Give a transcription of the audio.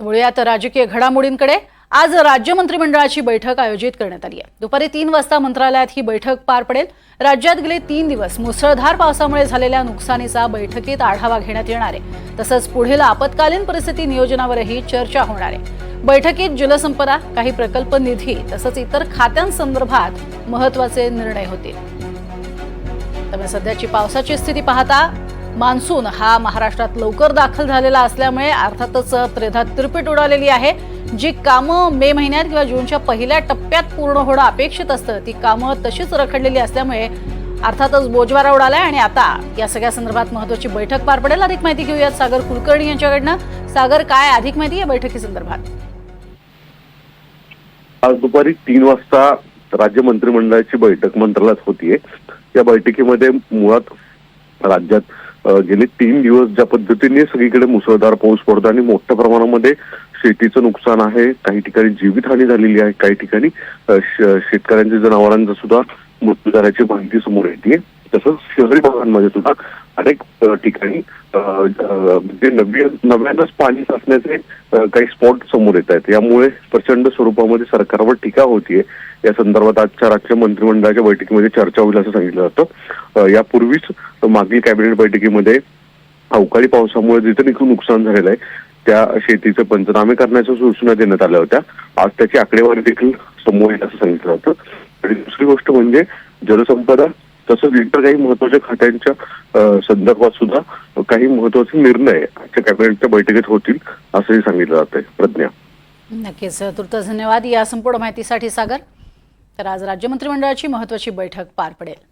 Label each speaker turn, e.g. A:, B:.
A: वळूयात राजकीय घडामोडींकडे. आज राज्य मंत्रिमंडळाची बैठक आयोजित करण्यात आली आहे. दुपारी तीन वाजता मंत्रालयात ही बैठक पार पडेल. राज्यात गेले तीन दिवस मुसळधार पावसामुळे झालेल्या नुकसानीचा बैठकीत आढावा घेण्यात येणार आहे. तसंच पुढील आपत्कालीन परिस्थिती नियोजनावरही चर्चा होणार आहे. बैठकीत जलसंपदा काही प्रकल्प निधी तसंच इतर खात्यांसंदर्भात महत्त्वाचे निर्णय होतील. त्यामुळे सध्याची पावसाची स्थिती पाहता मान्सून हा महाराष्ट्रात लवकर दाखल झालेला असल्यामुळे अर्थातच त्रेधा तिरपीट उडालेली आहे. जी कामं मे महिन्यात किंवा जूनच्या पहिल्या टप्प्यात पूर्ण होणं अपेक्षित असतं ती कामं तशीच रखडलेली असल्यामुळे अर्थातच बोजवारा उडालाय आणि आता या सगळ्या संदर्भात महत्वाची बैठक पार पडेल. अधिक माहिती घेऊयात सागर कुलकर्णी यांच्याकडनं. सागर काय अधिक माहिती या बैठकीसंदर्भात
B: आज दुपारी तीन वाजता राज्य मंत्रिमंडळाची बैठक मंत्रालयात होतीये. या बैठकीमध्ये मुळात राज्यात गेले तीन दिवस ज्या पद्धतीने सगळीकडे मुसळधार पाऊस पडतो आणि मोठ्या प्रमाणामध्ये शेतीचं नुकसान आहे काही ठिकाणी जीवितहानी झालेली आहे काही ठिकाणी शेतकऱ्यांच्या जनावरांचा सुद्धा मृत्यू झाल्याची माहिती समोर येते. तसंच शहरी भागांमध्ये सुद्धा अनेक ठिकाणी म्हणजे नव्यानंच पाणी साचण्याचे काही स्पॉट समोर येत आहेत. यामुळे प्रचंड स्वरूपामध्ये सरकारवर टीका होतीये. या संदर्भात आजच्या राज्य मंत्रिमंडळाच्या बैठकीमध्ये चर्चा होईल असं सांगितलं जातं. यापूर्वीच मागील कॅबिनेट बैठकीमध्ये अवकाळी पावसामुळे जिथे देखील नुकसान झालेलं आहे त्या शेतीचे पंचनामे करण्याच्या सूचना देण्यात आल्या होत्या. आज त्याची आकडेवारी देखील समोर येईल असं सांगितलं जातं. आणि दुसरी गोष्ट म्हणजे जलसंपदा तसंच इतर काही महत्त्वाच्या खात्यांच्या संदर्भात सुद्धा काही महत्त्वाचे निर्णय आजच्या कॅबिनेटच्या बैठकीत होतील असंही सांगितलं जातंय. प्रज्ञा.
A: नक्कीच. तुर्त धन्यवाद. या संपूर्ण माहितीसाठी सागर. तर आज राज्य मंत्रिमंडळाची महत्वाची बैठक पार पडेल.